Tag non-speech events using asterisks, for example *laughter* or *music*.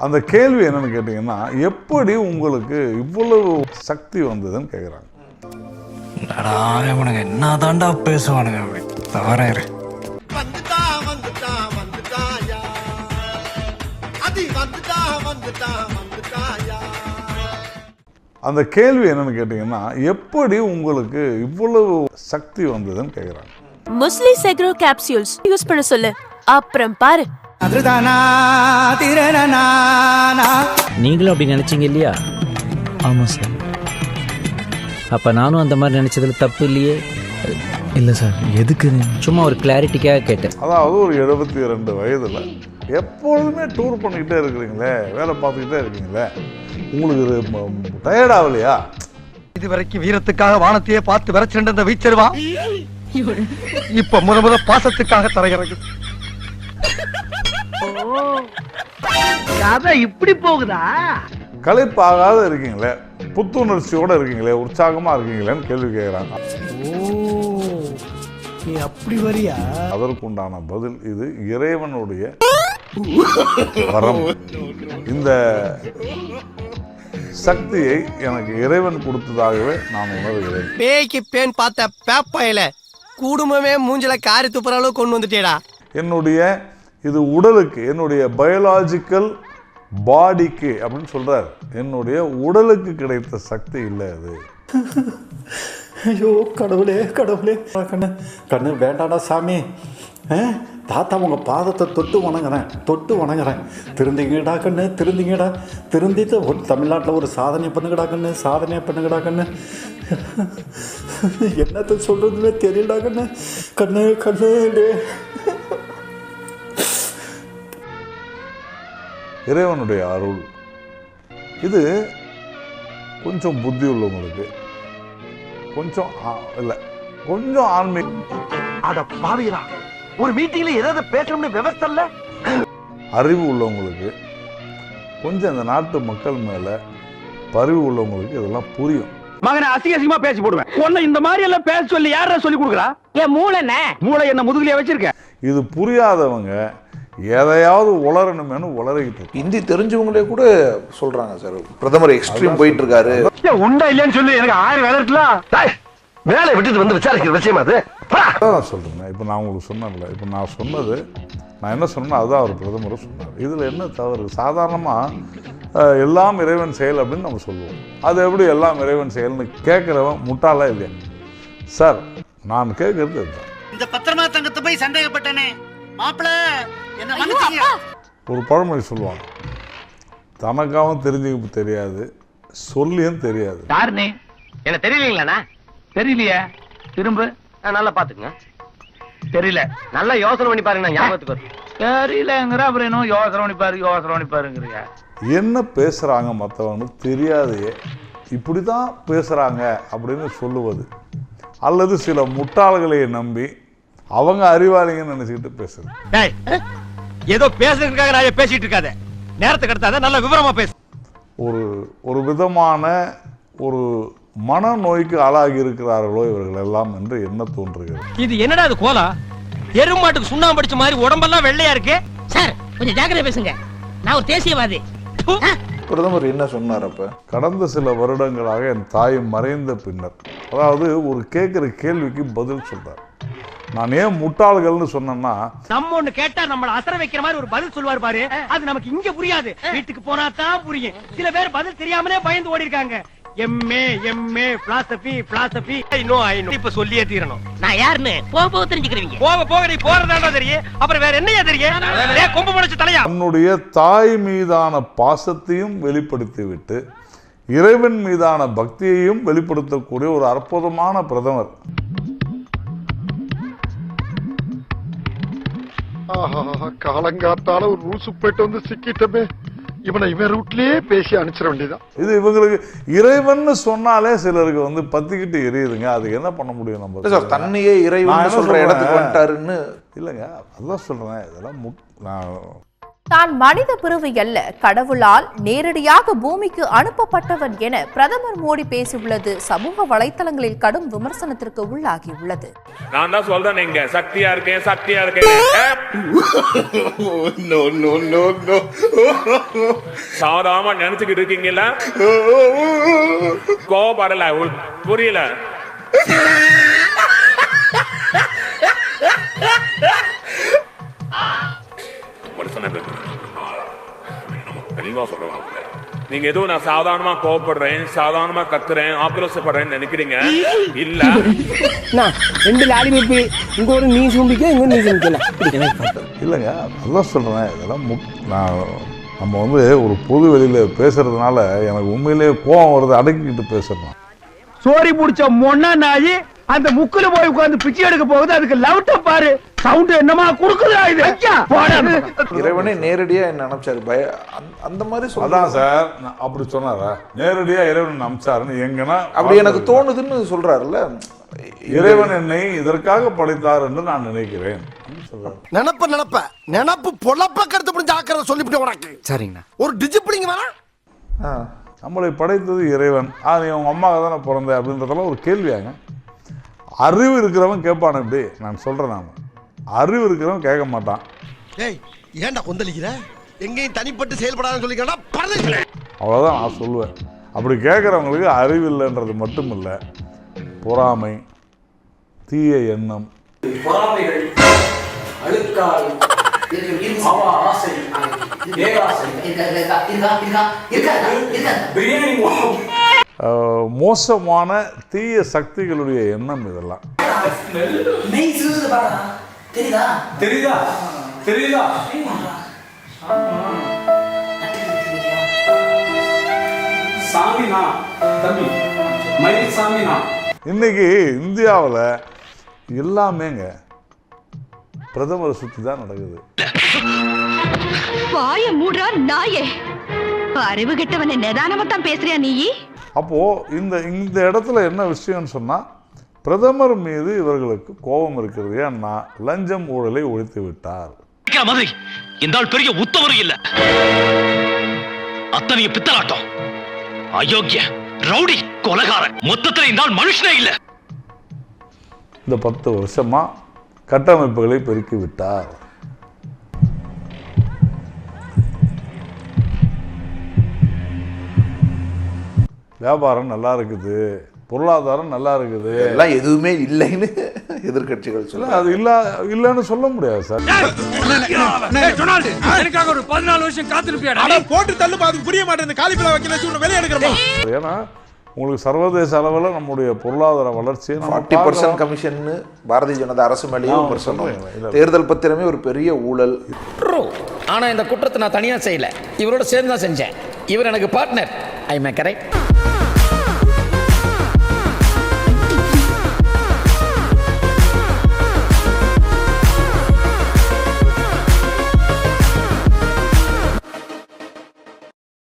அந்த கேள்வி என்னன்னு கேட்டிங்கன்னா எப்படி உங்களுக்கு இவ்வளவு சக்தி வந்ததுன்னு கேட்குறாங்க என்ன தாண்டா பேசுவானுங்க? அப்படி தவற அந்த கேள்வி என்னன்னு கேட்டிங்கன்னா எப்படி உங்களுக்கு இவ்வளவு சக்தி வந்ததுன்னு கேட்குறாங்க முஸ்லி செக்ரோ கேப்சியூல்ஸ் யூஸ் பண்ண சொல்லு. அப்புறம் பாரு. நீங்களும் அப்படி நினைச்சீங்க இல்லையா? ஆமாம் சார் அப்ப நானும் அந்த மாதிரி நினைச்சதுல தப்பு இல்லையே? இல்லை சார் எதுக்கு சும்மா ஒரு கிளாரிட்டிக்காக கேட்டேன். அதாவது ஒரு எழுபத்தி ரெண்டு வயதில் எப்பொழுதுமே டூர் பண்ணிக்கிட்டே இருக்கிறீங்களே வேலை பார்த்துக்கிட்டே இருக்கீங்களே உங்களுக்கு டயர்ட் ஆகலையா? இதுவரைக்கும் வீரத்துக்காக வானத்தையே பார்த்து விரைச்சிருந்த இந்த வீச்சருவா? இப்ப முத முத பாசத்துக்காக தரையிறங்கு கதை இப்படி போகுதா? களைப்பாகாத இருக்கீங்களே புத்துணர்ச்சியோட இருக்கீங்களே உற்சாகமா இருக்கீங்களேன்னு கேள்வி கேட்குறாங்க. நீ அப்படி வரியா? அதற்குண்டான பதில் இது இறைவனுடைய வரம். இந்த சக்தியை எனக்கு இறைவன் கொடுத்ததாகவே நான் உணர்கிறேன். பேய்க்கு பேன் பார்த்த பேப்பாயில குடும்பமே மூஞ்சில காரி துப்புற அளவு கொண்டு வந்துட்டேடா. என்னுடைய இது உடலுக்கு என்னுடைய பயாலாஜிக்கல் பாடிக்கு அப்படின்னு சொல்றார். என்னுடைய உடலுக்கு கிடைத்த சக்தி இல்லை அது. ஐயோ கடவுளே கடவுளே. கண்ணு கண்ணு வேண்டாடா சாமி. ஆ? தாத்தா உங்கள் பாதத்தை தொட்டு வணங்குறேன் தொட்டு வணங்குறேன். திருந்திங்கடா கண்ணு திருந்திங்கடா. திருந்திட்டு ஒரு தமிழ்நாட்டில் ஒரு சாதனை பண்ணுங்கடா கண்ணு சாதனையை பண்ணுங்கடா கண்ணு. என்னத்த சொல்கிறதுன்னு தெரியலடா கண்ணு. கண்ணு கண்ணு இறைவனுடைய அருள். இது கொஞ்சம் புத்தி உள்ளவங்களுக்கு கொஞ்சம் இல்லை கொஞ்சம் ஆன்மீக அட பாவிகளா ஒரு மீட்டிங்ல ஏதாவது பேசணும்னு விவசாய இல்ல? அறிவு உள்ளவங்களுக்கு கொஞ்சம் இந்த நாட்டு மக்கள் மேலே பரிவு உள்ளவங்களுக்கு இதெல்லாம் புரியும். மகனை அசிங்க அசிங்கமா பேசி போடுவேன். உன்னை இந்த மாதிரி எல்லாம் பேச சொல்லி யாரா சொல்லி கொடுக்குறா? என் மூளை மூளை என்ன முதுகுலயே வச்சிருக்க. இது புரியாதவங்க எதையாவது உளரணுமேனு உளறிக்கிட்டு இருக்காங்க. ஹிந்தி தெரிஞ்சவங்களே கூட சொல்றாங்க சார். பிரதமர் எக்ஸ்ட்ரீம் போயிட்டு இருக்காரு உண்டா இல்லையான்னு சொல்லி எனக்கு ஆயிரம் வேலை இருக்கலாம் வேலை விட்டுட்டு வந்து விசாரிக்கிற விஷயம் அது? அதான் நான் சொல்கிறேன் இப்போ நான் உங்களுக்கு சொன்னேன்ல இப்போ நான் சொன்னது நான் என்ன சொன்னேனோ அதுதான் அவர் பிரதமரும் சொன்னார். இதில் என்ன தவறு? சாதாரணமாக எல்லாம் இறைவன் செயல் அப்படின்னு நம்ம சொல்லுவோம். அது எப்படி எல்லாம் இறைவன் செயல்னு கேட்குறவன் முட்டாளா இல்லையா? சார் நான் கேட்குறது இந்த பத்திரமா தங்கத்தை போய் சந்தேகப்பட்டனே. மாப்பிள என்ன ஒரு பழமொழி சொல்லுவாங்க. தனக்காகவும் தெரிஞ்சுக்க தெரியாது சொல்லியும் தெரியாது. யாரு நீ என்ன தெரியலீங்களாண்ணா? தெரியலையே. திரும்ப. நல்லா பாத்துக்குங்க தெரியல. நல்லா யோசனை பண்ணி பாருங்க ஞாபகத்துக்கு வரும் தெரியலங்கிற அப்புறம் என்ன யோசனை பண்ணி பாரு யோசனை பண்ணி பாருங்கிறியா. என்ன பேசுகிறாங்க மற்றவங்களுக்கு தெரியாதையே இப்படி தான் பேசுகிறாங்க அப்படின்னு சொல்லுவது. அல்லது சில முட்டாள்களை நம்பி அவங்க அறிவாளிங்கன்னு நினச்சிக்கிட்டு பேசுறது டேய் ஏதோ பேசுறதுக்காக நான் பேசிட்டு இருக்காத. நேரத்துக்கு எடுத்தாத நல்ல விவரமா பேசு. ஒரு ஒரு விதமான ஒரு மனநோய்க்கு ஆளாகி இருக்கிறார்களோ இவர்கள் எல்லாம் என்று என்ன தோன்றுகிறது? இது என்னடா இது கோலா? எருமாட்டுக்கு சுண்ணாம்பு அடிச்ச மாதிரி உடம்பெல்லாம் வெள்ளையா இருக்கு? சார் கொஞ்சம் ஜாக்கிரதை பேசுங்க. நான் ஒரு தேசியவாதி. பிரதமர் என்ன சொன்னார் அப்ப? கடந்த சில வருடங்களாக என் தாய் மறைந்த பின்னர். அதாவது ஒரு கேட்குற கேள்விக்கு பதில் சொல்றார் நான் ஏன் முட்டாள்கள்னு சொன்னேன்னா நம்ம ஒண்ணு கேட்டா நம்மள அசர வைக்கிற மாதிரி ஒரு பதில் சொல்லுவார் பாரு. அது நமக்கு இங்க புரியாது. வீட்டுக்கு போனா தான் புரியும். சில பேர் பதில் தெரியாமலே பயந்து ஓடி இருக்காங்க M A M A philosophy philosophy I know I know இப்ப சொல்லியே தீரணும். நான் யாருன்னு? போக போக தெரிஞ்சுக்கிறீங்க போக போக நீ போறதாண்டா தெரியும் அப்புறம் வேற என்னையா தெரியும் ஏய், கொம்பு முளைச்ச தலையா? தன்னுடைய தாய் மீதான பாசத்தையும் வெளிப்படுத்திவிட்டு இறைவன் மீதான பக்தியையும் வெளிப்படுத்தக்கூடிய ஒரு அற்புதமான பிரதமர். காலங்காத்தால ஒரு ரூசு போயிட்டு வந்து சிக்கிட்டமே. இவனை இவன் ரூட்லயே பேசி அனுப்பிச்சிட வேண்டியதான் இது இவங்களுக்கு இறைவன் சொன்னாலே சிலருக்கு வந்து பத்திக்கிட்டு எரியுதுங்க. அதுக்கு என்ன பண்ண முடியும் நம்ம சார் தன்னையே இறைவன் சொல்ற? இடத்துக்கு வந்துட்டாருன்னு. இல்லைங்க அதுதான் சொல்றேன். இதெல்லாம் நான் தான் மனித பிறவி அல்ல. கடவுளால் நேரடியாக பூமிக்கு அனுப்பப்பட்டவன் என பிரதமர் மோடி பேசியுள்ளது. சமூக வலைத்தளங்களில் கடும் விமர்சனத்திற்கு உள்ளாகியுள்ளது. நான் தான் சொல்றேன் நீங்க சக்தியா இருக்கேன் சக்தியா இருக்கேன். சாதாரணமா நினைச்சுக்கிட்டு இருக்கீங்களா *laughs* உ- புரியல. தெளிவா சொல்றேன் நீங்க ஏதோ நான் சாதாரணமா கோவப்படுறேன் சாதாரணமா கத்துறேன் ஆக்ரோஷப்படுறேன்னு நினைக்கிறீங்க? இல்ல. ரெண்டு லாரி நிப்பி. இங்க ஒரு நீ சும்பிக்க இங்க நீ சும்பிக்கலாம் இல்லைங்க அதான் சொல்கிறேன் இதெல்லாம் நான் நம்ம வந்து ஒரு பொது வெளியில் பேசுறதுனால எனக்கு உண்மையிலேயே கோவம் வருது அடக்கிக்கிட்டு பேசுறேன். சோரி புடிச்ச மொன்னா நாயி அந்த முக்குல போய் உட்கார்ந்து பிச்சை எடுக்க போகுது. அதுக்கு லவுட்ட பாரு. சவுண்ட் என்னமா குடுக்குதா இது? ஐயா. போடா. இறைவனே நேரடியா என்ன நினைச்சாரு பய அந்த- அந்த மாதிரி சொல்ல. அதான் சார் நான் அப்படி சொன்னாரா? நேரடியாக இறைவன் அமிச்சாருன்னு எங்கன்னா அப்படி எனக்கு தோணுதுன்னு சொல்றாருல்ல. இறைவன் என்னை இதற்காக படைத்தார் என்று நான் நினைக்கிறேன். நினப்ப நினப்ப. நினப்பு பொழப்ப கருத்து முடிஞ்ச ஆக்கிறத சொல்லிவிட்டு உனக்கு. சரிங்கண்ணா. ஒரு டிசிப்ளின் வேணா ஆ. நம்மளை படைத்தது இறைவன். ஆ நீ உங்கள் அம்மாவை தானே பிறந்த அப்படின்றதெல்லாம் ஒரு கேள்வியாங்க. அறிவு இருக்கிறவன் கேட்பான் இப்படி நான் சொல்கிறேன் நான் அறிவு இருக்கிறவன் கேட்க மாட்டான். ஏய் ஏன்டா கொந்தளிக்கிற? எங்கேயும் தனிப்பட்டு செயல்படாதுன்னு சொல்லிக்கிறா பரவாயில்ல அவ்வளோதான் நான் சொல்லுவேன். அப்படி கேட்குறவங்களுக்கு அறிவு இல்லைன்றது மட்டும் இல்லை பொறாமை தீய எண்ணம். அஹ், மோசமான தீய சக்திகளுடைய எண்ணம் இதெல்லாம். இன்னைக்கு இந்தியாவில் எல்லாமேங்க பிரதமரை சுற்றி தான் நடக்குது. வாய மூடுறா நாயே. அறிவு கெட்டவனை நிதானமா தான் பேசுறியா நீ அப்போது இந்த இந்த இடத்துல என்ன விஷயம்னு சொன்னால் பிரதமர் மீது இவர்களுக்கு கோபம் இருக்கிறது. ஏன்னா லஞ்சம் ஊழலை ஒழித்து விட்டார். மாதிரி இந்த ஆள் பெரிய உத்தவரும் இல்ல. அத்தனைய பித்தலாட்டம். அயோக்கிய ரவுடி கொலகாரன். மொத்தத்துல இந்த ஆள் மனுஷனே இல்ல. இந்த பத்து வருஷமா கட்டமைப்புகளை பெருக்கி விட்டார். வியாபாரம் நல்லா இருக்குது. பொருளாதாரம் நல்லா இருக்குது. எல்லாம் எதுவுமே இல்லைன்னு எதிர்க்கட்சிகள் இல்ல, சொல்ல அது இல்ல இல்லைன்னு சொல்ல முடியாது சார். எனக்காக ஒரு பதினாலு வருஷம் காத்திருப்பியா போட்டு தள்ளுப்பா அதுக்கு புரிய மாட்டேன் காலிஃபிளவர் வைக்கல வச்சு வெளியே எடுக்கிறோம் ஏன்னா உங்களுக்கு சர்வதேச அளவில் நம்முடைய பொருளாதார வளர்ச்சியை நம்ம forty percent. Commission Bharatiya Janata அரசு மேலேயும். இல்ல. தேர்தல் பத்திரமே ஒரு பெரிய ஊழல். ஆனா இந்த குற்றத்தை நான் தனியா செய்யல. இவரோட சேர்ந்து தான் செஞ்சேன். இவர் எனக்கு பார்ட்னர் ஐ மே கரெக்ட்